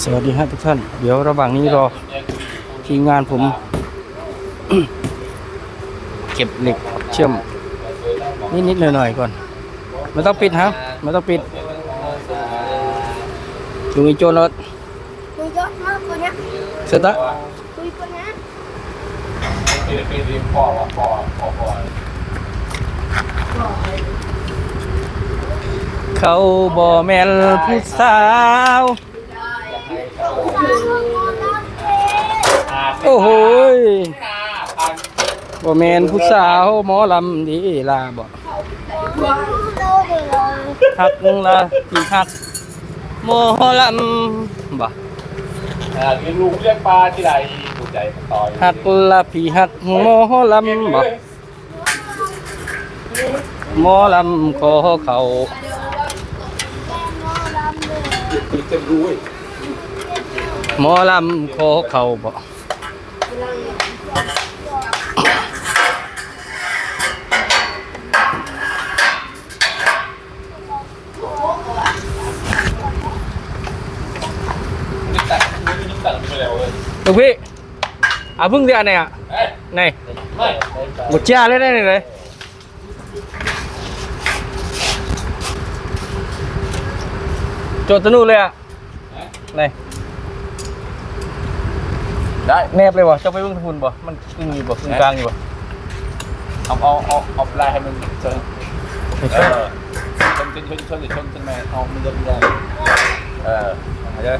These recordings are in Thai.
สวัสดีฮะทุกท่าน เดี๋ยวระหว่างนี้รอทีมงานผม เก็บเหล็กเชื่อม นิดๆหน่อยๆก่อนไม่ต้องปิดครับไม่ต้องปิดลุงอีโจนรถคุยเยอะมากตัวเนี้ยเสร็จละคุยตัวเนี้ยเขาบ่แม่นผู้สาว โอ้โหยบ่แม่นผู้สาวหมอลำดีลาบ่ฮักละที่ฮักหมอลำบ่อ่าเลี้ยงลูกเลี้ยงปลาที่ไรถูกใจต่อยฮักละพี่ฮักหมอลำบ่หมอลำขอเขาจะรู้เว้ยหมอลำขอเขาบ่ นึกแต่นึกนึกแต่ไปแล้วเว้ยลูกพี่เอาพึ่งเดียวเนี่ย เอ้ย นี่ ไม่หมดจ้าเลยได้เลยโจทย์ตะนูเลยอะนี่ได้แนบเลยวะเจ้าไปเบิ่งทุนบ่มันขึ้นอยู่บ่ขึ้นกลางอยู่บ่เอาเอาเอาเอาปลายให้มันเชิญไม่เอใช่อชนชนชนชนหรือชนชนแม่เอามันเดินได้เออเอาเยอะ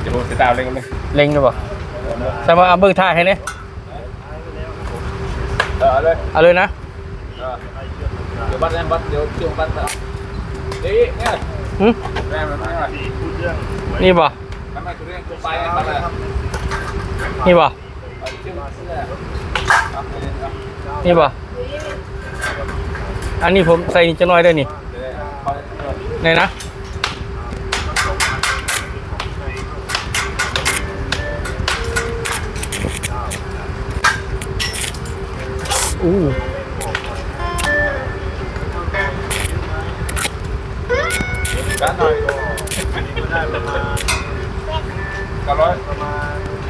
เดี๋ยวผมจะตามเล่นกันเลยเล็งเลยบ่ใช่มาเอาเบิ่งท่ายให้เนี่ยเออเอาเลยเอาเลยนะเออเดี๋ยวบัตรแอมบัตรเดี๋ยวเชื่อมบัตรนะดีเนี่ยหึแม่มันไม่มานี่บ่ไม่มาคือเรื่องตัวไปบัตรอะ นี่บ่นี่บ่อันนี้ผมใส่นี่จะน้อยได้นี่ในนะอู้ด้านหน่อยอันนี้ก็ได้ประมาณก็ร้อยประมาณ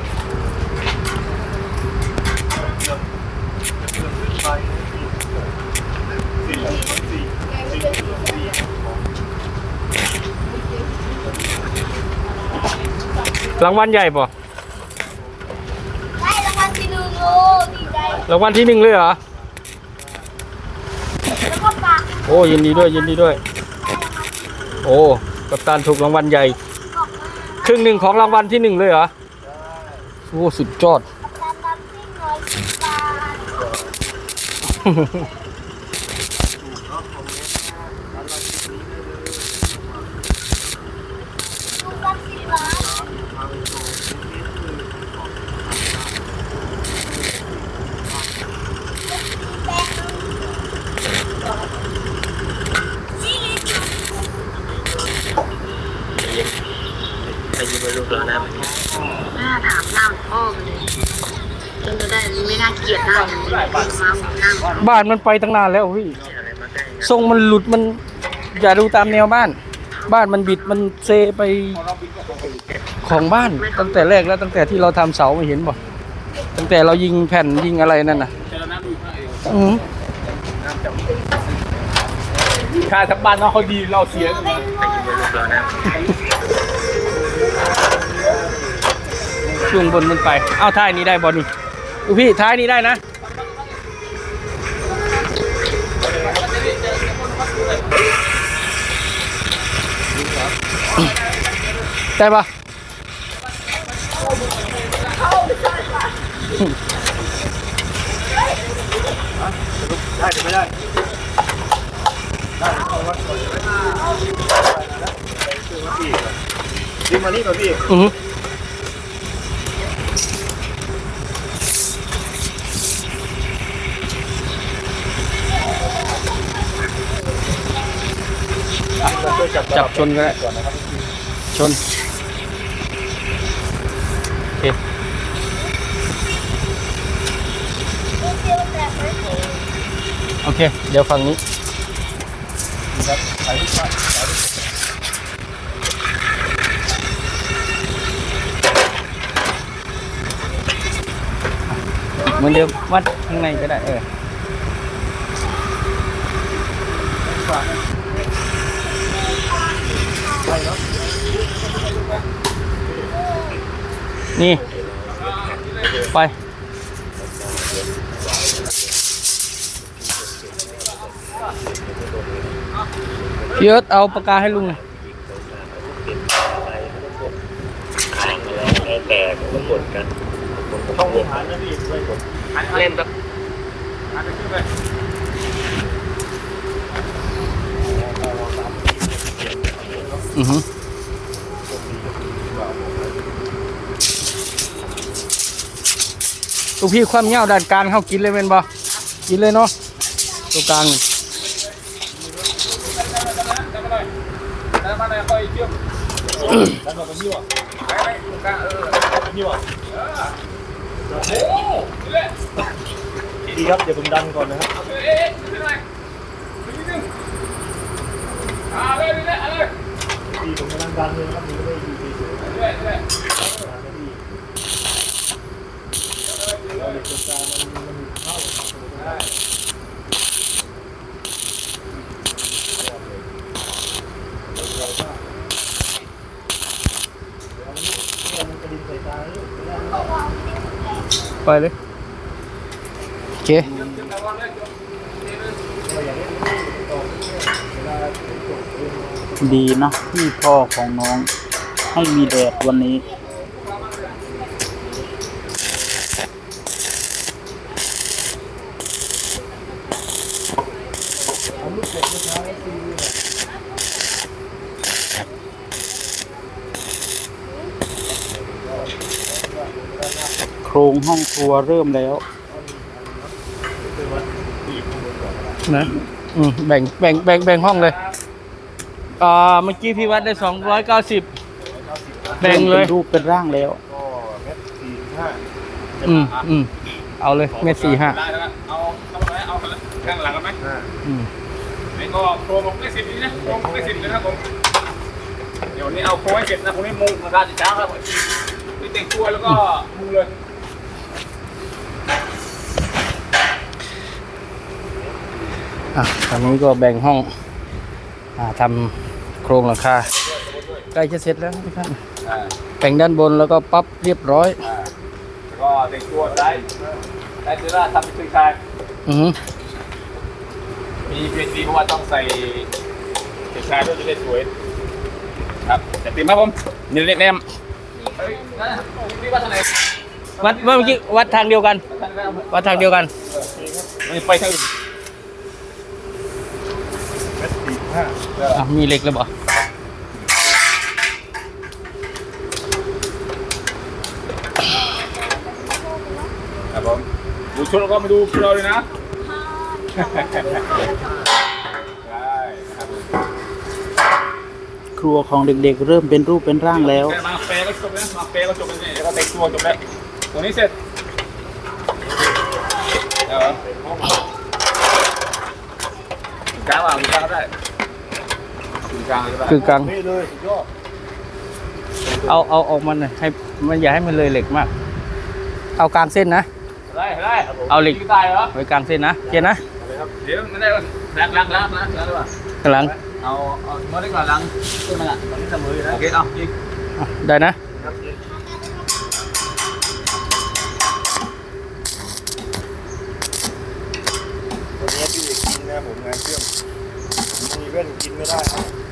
งวัลใหญ่ป่ะได้รางวัลที่หนึ่งโอ้ดีใจรางวัลที่หนึ่งเลยเหรอ แล้วก็ฝากโอ้ยินดีด้วยยินดีด้วย โอ้กัปตันถูกรางวัลใหญ่ บอกมาครึ่งหนึ่งของรางวัลที่หนึ่งเลยเหรอโอ้สุดยอดการนำซิ่งร้อยสิบบาทลูกละสิบบาทแป้งซีรีส์ น่าถามหน้าหลวงพ่อไปเลยจนจะได้ไม่น่าเกลียดหน้าอย่างนี้มาผมหน้าหลวงพ่อ บ้านมันไปตั้งนานแล้วพี่ทรงมันหลุดมัน อย่าดูตามแนวบ้าน บ้านมันบิดมันเซไปของบ้าน ตั้งแต่แรกแล้วตั้งแต่ที่เราทำเสาไม่เห็นบ่ตั้งแต่เรายิงแผ่นยิงอะไรนั่นน่ะเจอน้ำดูข้างเองอือค่าทับบ้านน้องเขาดีเราเสียกันนะช่วงบนมันไป เอาท้ายนี้ได้บอนี่ดูพี่ท้ายนี้ได้นะ ได้ปะได้หรือไม่ได้ดึงมานี่ก่อนพี่อือ จับชนก็ได้ชน โอเค โอเค เดี๋ยวฝั่งนี้ครับถ่ายยรูเหมือนเดิมวัดข้างในก็ได้เออ นี่ ไป พี่เอิร์ธเอาปากกาให้ลุงหน่อยเล่นแบบอือฮึ ลูกพี่ความเงาวด้านกางเข้ากินเลยเป็นบ่กินเลยเนาะตัวกลางนี่แล้วมาเลยคอยเชื่อมแล้วก็ยิ้วไปไปตรงกลางเออยิ้วโอ้นี่แหละดีครับเดี๋ยวผมดันก่อนนะครับเอ๊ะนี่หน่อยนิดนึงอ่าเลยนี่แหละเลยดีผมกำลังดันเลยครับมันไม่ได้อยู่เฉยนี่แหละนี่แหละๆดันไม่ดีเราเหล็กตรงกลางมันมันเข้าได้ดิ่งใส่ตาเลยไม่ได้ ไปเลย โอเค ดีนะที่พ่อของน้องให้มีแดดวันนี้ รงห้องครัวเริ่มแล้วนะอืมแบ่งแบ่งแบ่งแบ่งห้องเลยอ่าเมื่อกี้พี่วัดได้สองร้อยเก้าสิบแบ่งเลยเป็นรูปเป็นร่างแล้ว ก็เม็ดสี่ห้าอืมอืมเอาเลยเมตรสี่ห้าได้แล้วเอาเอาไปเอาข้างหลังกันไหมอืมนี่ก็โครงของเลขสิบนี่นะโครงของเลขสิบเลยนะครับผมเดี๋ยวนี้เอาโครงให้เสร็จนะพรุ่งนี้มุงราคาจะช้าครับผมนี่แต่งตัวแล้วก็มุงเลย อะตอนนี้ก็แบ่งห้องอ่าทำโครงหลังคาใกล้จะเสร็จแล้วทุกท่านอ่าแบ่งด้านบนแล้วก็ปั๊บเรียบร้อยอ่าแล้วก็แต่งตัวได้ได้เสื้อทำเป็นชายอือฮึมีเพจดีเพราะว่าต้องใส่เสื้อชายด้วยจะได้สวยครับแต่เต็มครับผมนี่เล่นแนมเฮ้ยนั่นน่ะนี่ว่าทางไหนวัดเมื่อกี้วัดทางเดียวกันทางไหนวัดทางเดียวกันไม่ไปทางอื่น เม็ดสี่ห้า อะมีเหล็กเลยบ่ครับผมดูชุดแล้วก็มาดูพวกเราเลยนะได้ครับผมครัวของเด็กๆ เริ่มเป็นรูปเป็นร่างแล้วแค่มาเฟก็จบแล้วมาเฟก็จบแล้วเนี่ยแล้วก็แต่งตัวจบแล้วตัวนี้เสร็จเดี๋ยวกลางว่างกลางได้ กลางก็ได้คือกลาง นี่เลยสุดยอดเอาเอาออกมาหน่อยให้มันอย่าให้มันเลยเหล็กมาก เอากลางเส้นนะได้ได้เอาเหล็ก ตายเหรอไว้กลางเส้นนะโอเคนะเดี๋ยวไม่ได้ล้างล้างล้างล้างล้างได้ป่ะข้างหลังเอาเอาเมื่อได้ก่อนล้างขึ้นมาละตอนนี้เสมออยู่นะโอเคเอาอีกอะได้นะวันนี้พี่เอกกินนะผมงานเชื่อมผมมีเว้นกินไม่ได้นะ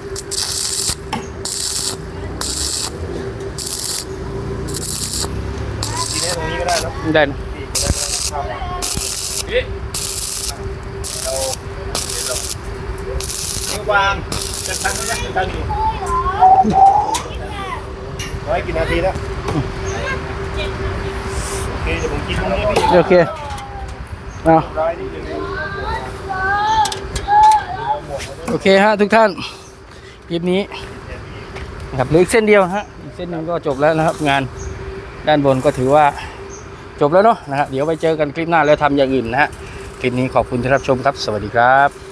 ก็ได้เนอะได้นะพี่ก็ได้ไม่ต้องข้ามมาพี่เราเรานิ้ววางจะทันไหมจะทันอยู่ร้อยกี่นาทีแล้วโอเคเดี๋ยวผมกินตรงนี้พี่โอเคเอาร้อยนี่เดี๋ยวนี้โอเคฮะทุกท่านคลิปนี้ครับเหลืออีกเส้นเดียวฮะอีกเส้นนึงก็จบแล้วนะครับงานด้านบนก็ถือว่า จบแล้วเนาะนะครับเดี๋ยวไปเจอกันคลิปหน้าแล้วทำอย่างอื่นนะฮะคลิปนี้ขอบคุณที่รับชมครับ สวัสดีครับ